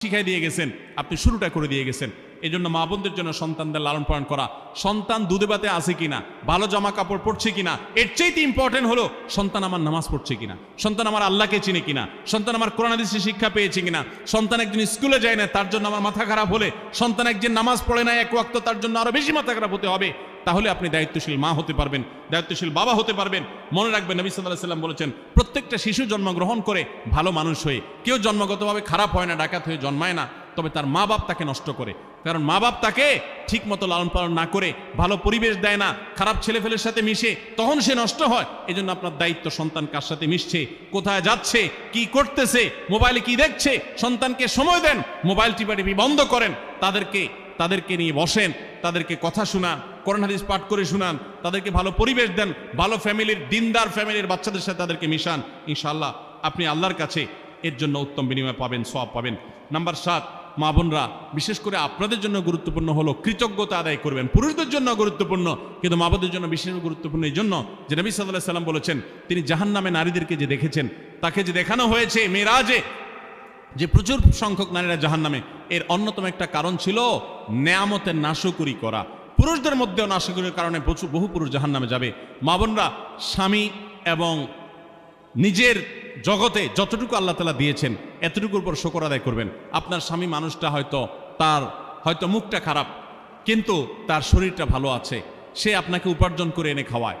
শিখাই দিয়ে গেছেন আপনি শুরুটা করে দিয়ে গেছেন। এই জন্য মা বোনদের জন্য সন্তানদের লালন পালন করা। সন্তান দুধে বাতে আছে কিনা, ভালো জামা কাপড় পড়ছে কিনা, এর চাইতে ইম্পর্টেন্ট হলো, সন্তান আমার নামাজ পড়ছে কিনা, সন্তান আমার আল্লাহকে চিনে কিনা, সন্তান আমার কোরআনাদিসে শিক্ষা পেয়েছে কিনা, সন্তান একজন স্কুলে যায় না, তার জন্য আমার মাথা খারাপ হলে, সন্তান একজন নামাজ পড়ে না এক ওয়াক্ত, তার জন্য আরও বেশি মাথা খারাপ হতে হবে। তাহলে আপনি দায়িত্বশীল মা হতে পারবেন, দায়িত্বশীল বাবা হতে পারবেন। মনে রাখবেন, নবী সাল্লাহ সাল্লাম বলেছেন, প্রত্যেকটা শিশু জন্মগ্রহণ করে ভালো মানুষ হয়ে, কেউ জন্মগতভাবে খারাপ হয় না, ডাকাত হয়ে জন্মায় না, তবে তার মা বাপ তাকে নষ্ট করে। কারণ মা বাপ তাকে ঠিক মতো লালন পালন না করে, ভালো পরিবেশ দেয় না, খারাপ ছেলেফেলের সাথে মিশে, তখন সে নষ্ট হয়। এই জন্য আপনার দায়িত্ব সন্তান কার সাথে মিশছে, কোথায় যাচ্ছে, কি করতেছে, মোবাইলে কি দেখছে, সন্তানকে সময় দেন, মোবাইল টিপাটিপি বন্ধ করেন, তাদেরকে তাদেরকে নিয়ে বসেন, তাদেরকে কথা শোনান, কোরআন হাদিস পাঠ করে শোনান, তাদেরকে ভালো পরিবেশ দেন, ভালো ফ্যামিলির, দিনদার ফ্যামিলির বাচ্চাদের সাথে তাদেরকে মিশান। ইনশাল্লাহ আপনি আল্লাহর কাছে এর জন্য উত্তম বিনিময় পাবেন সব পাবেন। নাম্বার সাত মা বোনরা, বিশেষ করে আপনাদের জন্য গুরুত্বপূর্ণ হলো কৃতজ্ঞতা আদায় করবেন। পুরুষদের জন্য গুরুত্বপূর্ণ, কিন্তু মা বোনদের জন্য বিশেষ গুরুত্বপূর্ণ এই জন্য যে নবী সাল্লাহ সাল্লাম বলেছেন, তিনি জাহান নামে নারীদেরকে যে দেখেছেন, তাকে যে দেখানো হয়েছে মেয়েরাজে যে প্রচুর সংখ্যক নারীরা জাহান নামে এর অন্যতম একটা কারণ ছিল নেয়ামতের নাশকুরি করা। পুরুষদের মধ্যেও নাশকুরির কারণে প্রচুর, বহু পুরুষ জাহান নামে যাবে। মা বোনরা, স্বামী এবং নিজের জগতে যতটুকু আল্লাহ তালা দিয়েছেন, এতটুকুর উপর শকর আদায় করবেন। আপনার স্বামী মানুষটা হয়তো তার, হয়তো মুখটা খারাপ, কিন্তু তার শরীরটা ভালো আছে। সে আপনাকে উপার্জন করে এনে খাওয়ায়।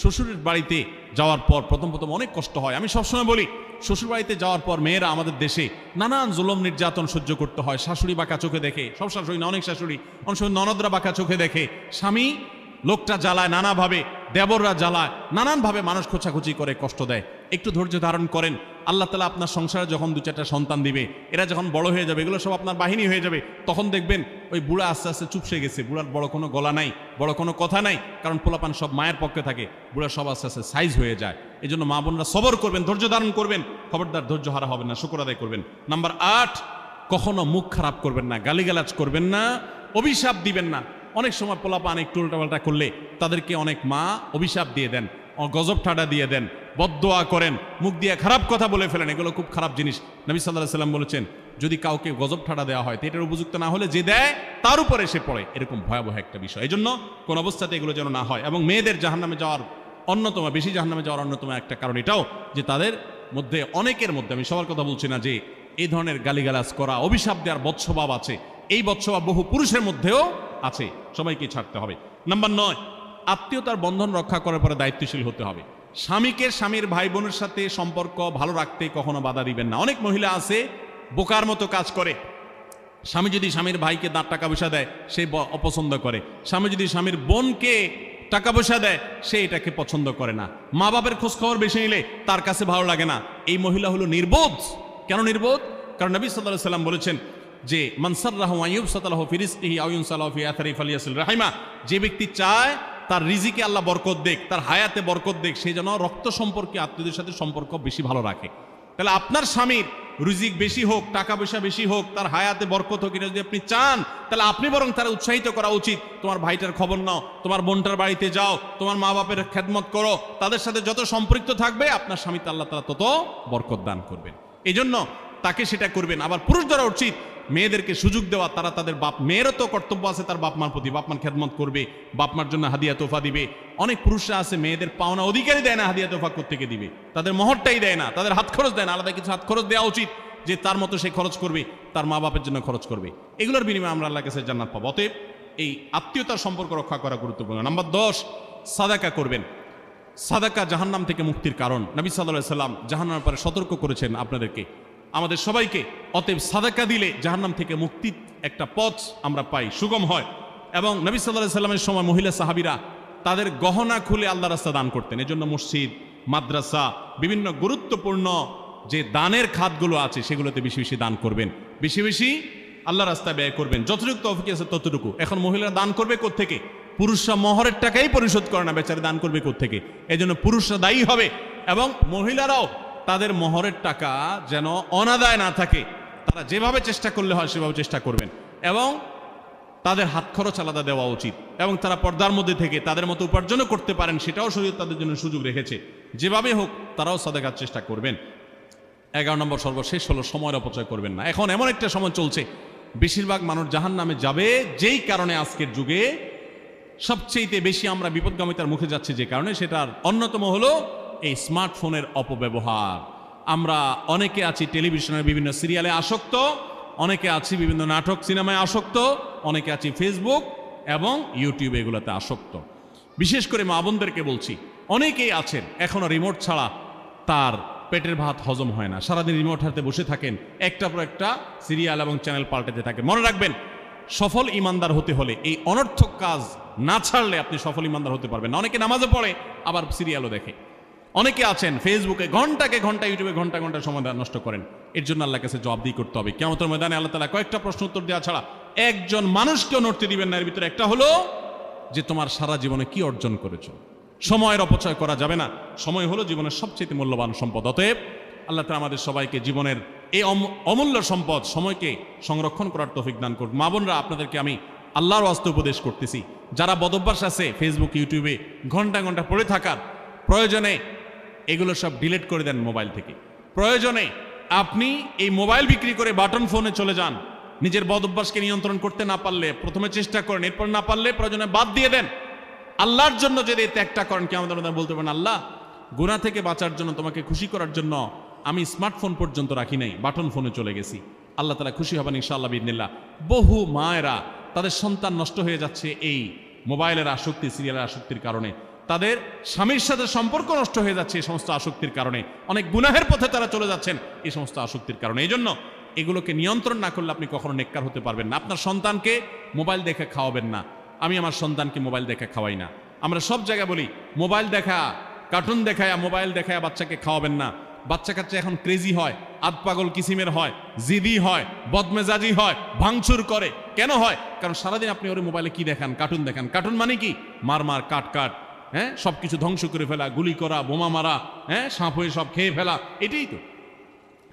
শ্বশুরের বাড়িতে যাওয়ার পর প্রথম প্রথম অনেক কষ্ট হয়। আমি সবসময় বলি, শ্বশুর বাড়িতে যাওয়ার পর মেয়েরা আমাদের দেশে নানান জুলম নির্যাতন সহ্য করতে হয়। শাশুড়ি বাঁকা চোখে দেখে, সব শাশুড়ি না, অনেক শাশুড়ি, অনেক সময় ননদরা বাঁকা চোখে দেখে, স্বামী লোকটা জ্বালায়, নানাভাবে দেবররা জ্বালায়, নানানভাবে মানুষ খোঁচাখুচি করে কষ্ট দেয়। একটু ধৈর্য ধারণ করেন আল্লাহ তালা আপনার সংসারে যখন দু চারটা সন্তান দিবে, এরা যখন বড় হয়ে যাবে, এগুলো সব আপনার বাহিনী হয়ে যাবে, তখন দেখবেন ওই বুড়া আস্তে আস্তে চুপসে গেছে। বুড়ার বড় কোনো গলা নাই, বড় কোনো কথা নাই, কারণ পোলাপান সব মায়ের পক্ষে থাকে। বুড়া সব আস্তে আস্তে সাইজ হয়ে যায়। এই জন্য মা বোনরা সবর করবেন, ধৈর্য ধারণ করবেন। খবরদার, ধৈর্য হারা হবেন না, শুক্র আদায় করবেন। নাম্বার আট, কখনো মুখ খারাপ করবেন না, গালিগালাজ করবেন না, অভিশাপ দিবেন না। অনেক সময় পোলাপান একটু উল্টাপাল্টা করলে তাদেরকে অনেক মা অভিশাপ দিয়ে দেন গজব ঠাডা দিয়ে দেন। বদোয়া করেন, মুখ দিয়ে খারাপ কথা বলে ফেলেন, এগুলো খুব খারাপ জিনিস। নবী সাল্লাহ সাল্লাম বলেছেন, যদি কাউকে গজব ঠাডা দেওয়া হয়, তো এটার উপযুক্ত না হলে যে দেয়, তার উপরে সে পড়ে। এরকম ভয়াবহ একটা বিষয়। এই জন্য কোন অবস্থাতে এগুলো যেন না হয়। এবং মেয়েদের জাহান্নামে যাওয়ার অন্যতম, বেশি জাহান্নামে যাওয়ার অন্যতম একটা কারণ এটাও, যে তাদের মধ্যে, অনেকের মধ্যে, আমি সবার কথা বলছি না যে, এই ধরনের গালিগালাজ করা, অভিশাপ দেওয়ার বৎসভাব আছে। এই বৎসভাব বহু পুরুষের মধ্যেও আছে। সবাইকে ছাড়তে হবে। নাম্বার নয়, আত্মীয়তার বন্ধন রক্ষা করার পরে দায়িত্বশীল হতে হবে। স্বামীকে স্বামীর ভাই বোনের সাথে সম্পর্ক ভালো রাখতে কখনো বাধা দিবেন না। অনেক মহিলা আছে, বোকার মতো কাজ করে। স্বামী যদি স্বামীর ভাইকে দাঁত টাকা পয়সা দেয়, সে অপছন্দ করে। স্বামী যদি স্বামীর বোনকে টাকা পয়সা দেয়, সে এটাকে পছন্দ করে না। মা বাপের খোঁজখবর বেশি নিলে তার কাছে ভালো লাগে না। এই মহিলা হলো নির্বোধ। কেন নির্বোধ? কারণ নবী সাল্লাহ সাল্লাম বলেছেন যে মানসার রাহু আইয়ুব সাতালাহ ফিরিস্তিহি আউন সালাহ ফি আথারি ফালিয়াসুল রাহিমা। যে ব্যক্তি চায় তার রিজিকে আল্লাহ বরকত দেখ, তার হায়াতে বরকত দেখ, সে যেন রক্ত সম্পর্কে, আত্মীয়দের সাথে সম্পর্ক বেশি ভালো রাখে। তাহলে আপনার স্বামীর রুজিক বেশি হোক, টাকা পয়সা বেশি হোক, তার হায়াতে বরকত হোক, এটা যদি আপনি চান, তাহলে আপনি বরং তারা উৎসাহিত করা উচিত। তোমার ভাইটার খবর নাও, তোমার বোনটার বাড়িতে যাও, তোমার মা বাপের খেদমত করো, তাদের সাথে যত সম্পৃক্ত থাকবে, আপনার স্বামীতে আল্লাহ তারা তত বরকত দান করবেন। এই জন্য তাকে সেটা করবেন। আবার পুরুষ দ্বারা উচিত মেয়েদেরকে সুযোগ দেওয়া, তারা তাদের বাপ মেয়েরও তো কর্তব্য আছে, তার বাপ মার প্রতি। বাপমার খেদমত করবে, বাপ মার জন্য হাদিয়া তোফা দিবে। অনেক পুরুষরা আছে, মেয়েদের পাওনা অধিকারই দেয় না, হাদিয়া তোফা কোথেকে দিবে। তাদের মহরটাই দেয় না, তাদের হাত খরচ দেয় না। আলাদা কিছু হাত খরচ দেওয়া উচিত যে তার মতো সে খরচ করবে, তার মা বাপের জন্য খরচ করবে। এগুলোর বিনিময়ে আমরা আল্লাহ কাছে জান্নাত পাবো। অতএব এই আত্মীয়তার সম্পর্ক রক্ষা করা গুরুত্বপূর্ণ। নাম্বার দশ, সাদাকা করবেন। সাদাকা জাহান্নাম থেকে মুক্তির কারণ। নবী সাল্লাহ সাল্লাম জাহান্নামের পরে সতর্ক করেছেন আপনাদেরকে। আমাদের সবাইকে অতএব সাদাকা দিলে জাহান্নাম থেকে মুক্তির একটা পথ আমরা পাই, সুগম হয়। এবং নবী সাল্লাহ সাল্লামের সময় মহিলা সাহাবিরা তাদের গহনা খুলে আল্লাহ রাস্তা দান করতেন। এজন্য মসজিদ, মাদ্রাসা, বিভিন্ন গুরুত্বপূর্ণ যে দানের খাতগুলো আছে, সেগুলোতে বেশি বেশি দান করবেন। বেশি বেশি আল্লাহ রাস্তায় ব্যয় করবেন। যতটুকু তৌফিক আছে ততটুকু। এখন মহিলারা দান করবে থেকে পুরুষরা মহরের টাকাই পরিশোধ করে না, বেচারে দান করবে থেকে এই জন্য পুরুষরা দায়ী হবে এবং মহিলারাও তাদের মহরের টাকা যেন অনাদায় না থাকে। তারা যেভাবে চেষ্টা করলে হয়, সেভাবে চেষ্টা করবেন। এবং তাদের হাত খরচ আলাদা দেওয়া উচিত। এবং তারা পর্দার মধ্যে থেকে তাদের মতো উপার্জনও করতে পারেন, সেটাও শরীর তাদের জন্য সুযোগ রেখেছে। যেভাবে হোক, তারাও সাদাকার চেষ্টা করবেন। এগারো নম্বর সর্বশেষ হলো সময়ের অপচয় করবেন না। এখন এমন একটা সময় চলছে, বেশিরভাগ মানুষ জাহান নামে যাবে, যেই কারণে আজকের যুগে সবচেয়ে বেশি আমরা বিপদগামিতার মুখে যাচ্ছি যে কারণে, সেটার অন্যতম হলো এই স্মার্টফোনের অপব্যবহার। আমরা অনেকে আছি টেলিভিশনের বিভিন্ন সিরিয়ালে আসক্ত, অনেকে আছি বিভিন্ন নাটক সিনেমায় আসক্ত, অনেকে আছি ফেসবুক এবং ইউটিউব এগুলোতে আসক্ত। বিশেষ করে মা বোনদেরকে বলছি, অনেকেই আছেন, এখনও রিমোট ছাড়া তার পেটের ভাত হজম হয় না। সারাদিন রিমোট হাতে বসে থাকেন একটা পর একটা সিরিয়াল এবং চ্যানেল পাল্টাতে থাকেন মনে রাখবেন, সফল ইমানদার হতে হলে এই অনর্থক কাজ না ছাড়লে আপনি সফল ইমানদার হতে পারবেন অনেকে নামাজে পড়ে, আবার সিরিয়ালও দেখে। অনেকে আছেন ফেসবুকে ঘন্টাকে ঘণ্টা ইউটিউবে ঘণ্টা ঘণ্টা সময় নষ্ট করেন। এর জন্য আল্লাহ কাছে জবাবদি করতে হবে। কেমন ময়দানে আল্লাহ তালা কয়েকটা প্রশ্ন উত্তর দেওয়া ছাড়া একজন মানুষকেও নড়তে দিবেন না। এর ভিতরে একটা হলো যে, তোমার সারা জীবনে কি অর্জন করেছ? সময়ের অপচয় করা যাবে না। সময় হলো জীবনের সবচেয়ে মূল্যবান সম্পদ। অতএব আল্লাহ তালা আমাদের সবাইকে জীবনের এই অম- অমূল্য সম্পদ, সময়কে সংরক্ষণ করার তৌফিক দান করুন। মা বোনরা, আপনাদেরকে আমি আল্লাহর বাস্তব উপদেশ করতেছি। যারা বদভ্যাস আছে ফেসবুক ইউটিউবে ঘণ্টা ঘণ্টা পড়ে থাকার প্রয়োজনে এগুলো সব ডিলেট করে দেন মোবাইল থেকে। প্রয়োজনে আপনি এই মোবাইল বিক্রি করে বাটন ফোনে চলে যান। নিজের বদ অভ্যাসকে নিয়ন্ত্রণ করতে না পারলে, প্রথমে চেষ্টা করেন, এরপর না পারলে প্রয়োজনে বাদ দিয়ে দেন। আল্লাহর জন্য যদি ত্যাগটা করেন কি আমাদের মধ্যে বলতে পারেন আল্লাহ গুণা থেকে বাঁচার জন্য, তোমাকে খুশি করার জন্য আমি স্মার্টফোন পর্যন্ত রাখি নাই, বাটন ফোনে চলে গেছি। আল্লাহ তালা খুশি হবেন ইনশাআল্লাহ বিদিনিল্লাহ বহু মায়েরা তাদের সন্তান নষ্ট হয়ে যাচ্ছে এই মোবাইলের আসক্তি, সিরিয়ালের আসক্তির কারণে। তাদের স্বামীর সাথে সম্পর্ক নষ্ট হয়ে যাচ্ছে এই সমস্ত আসক্তির কারণে। অনেক গুনাহের পথে তারা চলে যাচ্ছেন এই সমস্ত আসক্তির কারণে। এই জন্য এগুলোকে নিয়ন্ত্রণ না করলে আপনি কখনো নেককার হতে পারবেন না। আপনার সন্তানকে মোবাইল দেখে খাওয়াবেন না। আমি আমার সন্তানকে মোবাইল দেখে খাওয়াই না। আমরা সব জায়গায় বলি, মোবাইল দেখা, কার্টুন দেখায়, মোবাইল দেখায় বাচ্চাকে খাওয়াবেন না। বাচ্চা কাচ্চা এখন ক্রেজি হয়, আধ পাগল কিসিমের হয়, জিদি হয়, বদমেজাজি হয়, ভাঙচুর করে। কেন হয়? কারণ সারাদিন আপনি ওর মোবাইলে কি দেখান? কার্টুন দেখান। কার্টুন মানে কি? মার মার, কাট কাট। হ্যাঁ? সব কিছু ধ্বংস করে ফেলা, গুলি করা, বোমা মারা হ্যাঁ? সাঁপ হয়ে সব খেয়ে ফেলা, এটাই তো।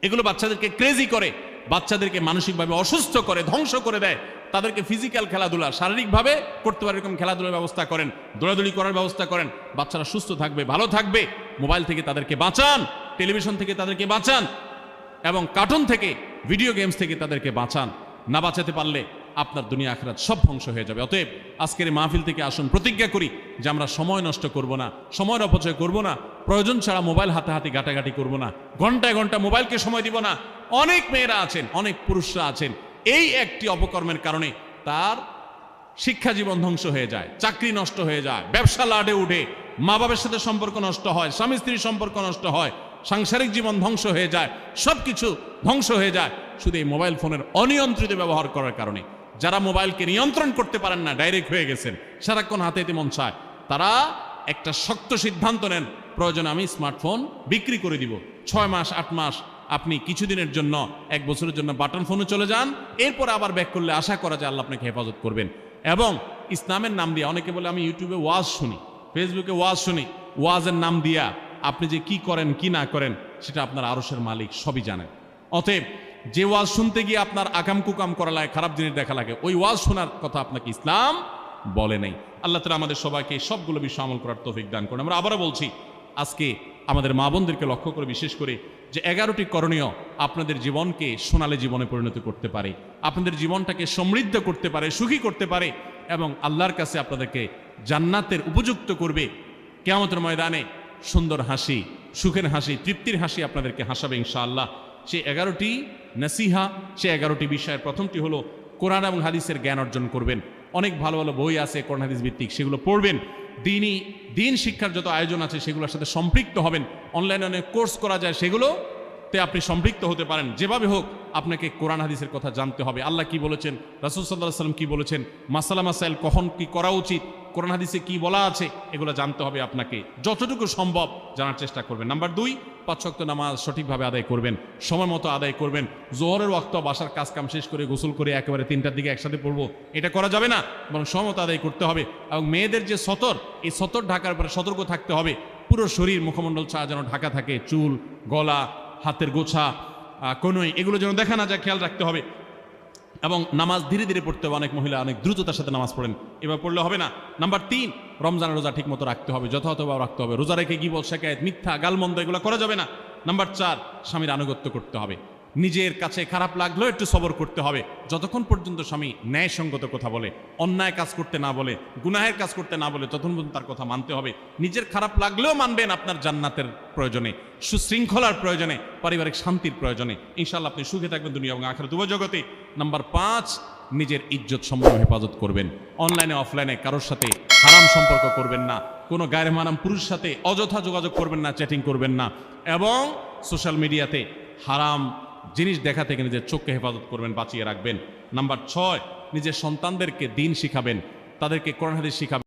এগুলো বাচ্চাদেরকে ক্রেজি করে, বাচ্চাদেরকে মানসিকভাবে অসুস্থ করে, ধ্বংস করে দেয়। তাদেরকে ফিজিক্যাল খেলাধুলা, শারীরিকভাবে করতে পারে এরকম খেলাধুলার ব্যবস্থা করেন, দৌড়াদৌড়ি করার ব্যবস্থা করেন। বাচ্চারা সুস্থ থাকবে, ভালো থাকবে। মোবাইল থেকে তাদেরকে বাঁচান টেলিভিশন থেকে তাদেরকে বাঁচান, এবং কার্টুন থেকে ভিডিও গেমস থেকে তাদেরকে বাঁচান। না বাঁচাতে পারলে আপনার দুনিয়া আখরাত সব ধ্বংস হয়ে যাবে। অতএব আজকের মাহফিল থেকে আসুন, প্রতিজ্ঞা করি যে আমরা সময় নষ্ট করব না, সময়ের অপচয় করব না, প্রয়োজন ছাড়া মোবাইল হাতে হাতে ঘাটাঘাটি করব না, ঘন্টায় ঘণ্টা মোবাইলকে সময় দিব না। অনেক মেয়েরা আছেন, অনেক পুরুষরা আছেন, এই একটি অপকর্মের কারণে তার শিক্ষা জীবন ধ্বংস হয়ে যায়, চাকরি নষ্ট হয়ে যায়, ব্যবসা লাডে উঠে মা বাবার সাথে সম্পর্ক নষ্ট হয়, স্বামী স্ত্রীর সম্পর্ক নষ্ট হয়, সাংসারিক জীবন ধ্বংস হয়ে যায় সব কিছু ধ্বংস হয়ে যায়। শুধু এই মোবাইল ফোনের অনিয়ন্ত্রিত ব্যবহার করার কারণে যারা মোবাইলকে নিয়ন্ত্রণ করতে পারেন না, ডাইরেক্ট হয়ে গেছেন। সারাক্ষণ হাতে হাতে মন চায়। তারা একটা শক্ত সিদ্ধান্ত নেন, প্রয়োজন আমি স্মার্টফোন বিক্রি করে দিব। ছয় মাস, আট মাস আপনি কিছুদিনের জন্য, এক বছরের জন্য বাটন ফোনে চলে যান। এরপর আবার ব্যাক করলে আশা করা যায় আল্লাহ আপনাকে হেফাজত করবেন। এবং ইসলামের নাম দিয়ে, অনেকে বলে আমি ইউটিউবে ওয়াজ শুনি, ফেসবুকে ওয়াজ শুনি। ওয়াজের নাম দিয়া আপনি যে কি করেন, কি না করেন, সেটা আপনার আরসের মালিক সবই জানেন। অতএব যে ওয়াজ শুনতে গিয়ে আপনার আকাম কুকাম করা লাগে, খারাপ জিনিস দেখা লাগে, ওই ওয়াজ শোনার কথা আপনাকে ইসলাম বলে নাই। আল্লাহ তালা আমাদের সবাইকে সবগুলো বিষয় আমল করার তৌফিক দান করেন। আমরা আবারও বলছি, আজকে আমাদের মা বোনদেরকে লক্ষ্য করে বিশেষ করে যে এগারোটি করণীয় আপনাদের জীবনকে সোনালে জীবনে পরিণত করতে পারে, আপনাদের জীবনটাকে সমৃদ্ধ করতে পারে, সুখী করতে পারে এবং আল্লাহর কাছে আপনাদেরকে জান্নাতের উপযুক্ত করবে। কেয়ামতের ময়দানে সুন্দর হাসি, সুখের হাসি, তৃপ্তির হাসি আপনাদেরকে হাসাবে ইনশাআল্লাহ। সে এগারোটি নাসিহা, সে এগারোটি বিষয়ের প্রথমটি হলো কোরআন এবং হাদিসের জ্ঞান অর্জন করবেন। অনেক ভালো ভালো বই আছে, কোরআন, হাদিস ভিত্তিক, সেগুলো পড়বেন। দিনই, দিন শিক্ষার যত আয়োজন আছে, সেগুলোর সাথে সম্পৃক্ত হবেন। অনলাইনে অনেক কোর্স করা যায়, সেগুলো তে আপনি সম্পৃক্ত হতে পারেন। যেভাবে হোক, আপনাকে কোরআন, হাদিসের কথা জানতে হবে। আল্লাহ কি বলেছেন? রাসুল সাল্লাহ সাল্লাম কি বলেছেন? মাসালা, মাসাইল কখন কি করা উচিত? কোরআন, হাদিসে কি বলা আছে? এগুলো জানতে হবে আপনাকে। যতটুকু সম্ভব জানার চেষ্টা করবেন। নাম্বার দুই পাঁচ নামাজ সঠিকভাবে আদায় করবেন, সময় মতো আদায় করবেন, জোহরের ওয়াক্ত বাসার কাজ কাম শেষ করে গোসল করে একেবারে তিনটার দিকে একসাথে পড়ব, এটা করা যাবে না, বরং সময় মতো আদায় করতে হবে এবং মেয়েদের যে সতর, এই সতর ঢাকার পরে সতর্ক থাকতে হবে, পুরো শরীর মুখমণ্ডল ছাড়া যেন ঢাকা থাকে, চুল, গলা, হাতের গোছা কনুই, এগুলো যেন দেখা না যায়, খেয়াল রাখতে হবে এবং নামাজ ধীরে ধীরে পড়তে হবে, অনেক মহিলা অনেক দ্রুততার সাথে নামাজ পড়েন এবার পড়লে হবে না। নাম্বার তিন রমজানের রোজা ঠিক মতো রাখতে হবে, যথাযথভাবে রাখতে হবে। রোজা রেখে কি বল শেখায়ত মিথ্যা, গালমন্দ, এগুলো করা যাবে না। নাম্বার চার, স্বামীর আনুগত্য করতে হবে। নিজের কাছে খারাপ লাগলেও একটু সবর করতে হবে। যতক্ষণ পর্যন্ত স্বামী ন্যায়সঙ্গত কথা বলে, অন্যায় কাজ করতে না বলে, গুনাহের কাজ করতে না বলে, ততক্ষণ পর্যন্ত তার কথা মানতে হবে। নিজের খারাপ লাগলেও মানবেন আপনার জান্নাতের প্রয়োজনে, সুশৃঙ্খলার প্রয়োজনে, পারিবারিক শান্তির প্রয়োজনে। ইনশাল্লাহ আপনি সুখে থাকবেন দুনিয়া এবং আখের জগতে। নাম্বার পাঁচ, নিজের ইজ্জত সম্মান হেফাজত করবেন। অনলাইনে, অফলাইনে, কারোর সাথে হারাম সম্পর্ক করবেন না। কোনো গায়ের মানাম পুরুষ সাথে অযথা যোগাযোগ করবেন না চ্যাটিং করবেন না। এবং সোশ্যাল মিডিয়াতে হারাম জিনিস দেখা থেকে নিজের চোখকে হেফাজত করবেন, বাঁচিয়ে রাখবেন। নাম্বার ছয়, নিজের সন্তানদেরকে দিন শিখাবেন। তাদেরকে কোরআন হাদিস শিখাবেন।